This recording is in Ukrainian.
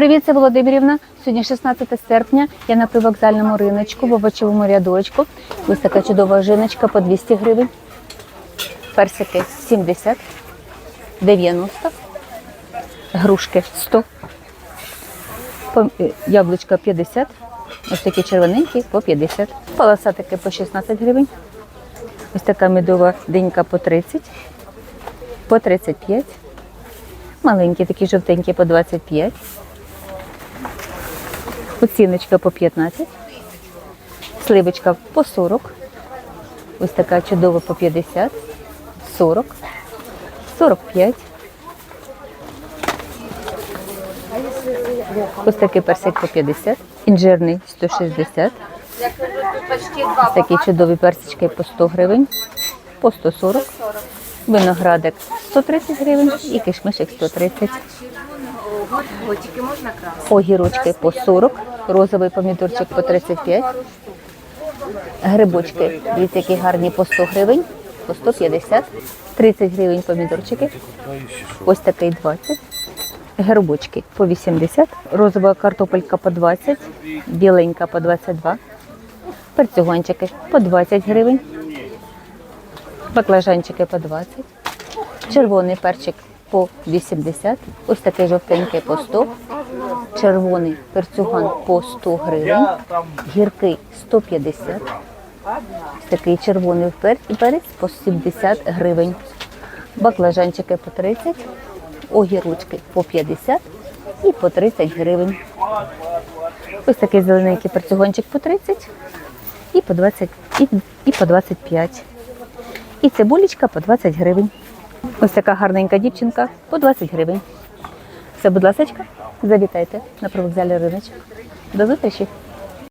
Привіт, це Володимирівна. Сьогодні 16 серпня. Я на привокзальному риночку в овочевому рядочку. Ось така чудова жіночка по 200 гривень. Персики 70, 90, грушки 100, е, яблучка 50, ось такі червоненькі по 50, полосатики по 16 гривень. Ось така медова динька по 30, по 35, маленькі такі жовтенькі по 25. Оціночка по 15, сливочка по 40, ось така чудова по 50, 40, 45. Ось такий персик по 50, інжирний 160. Ось такі чудові персички по 100 гривень, по 140. Виноградик 130 гривень і кишмишик 130. Готики можна красити? Огірочки по 40, розовий помідорчик по 35. Грибочки, дивіться, які гарні по 100 гривень, по 150. 30 гривень помідорчики. Ось такий 20. Грибочки по 80. Розова картопелька по 20. Біленька по 22. Перцюганчики по 20 гривень. Баклажанчики по 20. Червоний перчик по 80. Ось такий жовтенький по 100. Червоний перцюган по 100 гривень. Гіркий 150. Ось такий червоний перець по 70 гривень. Баклажанчики по 30. Огірочки по 50 і по 30 гривень. Ось такий зелененький перцюганчик по 30 і по 20 і, і по 25. І цибулечка по 20 гривень. Ось така гарненька дівчинка по 20 гривень. Все, будь ласка, завітайте на провокзалі риночок. До зустрічі!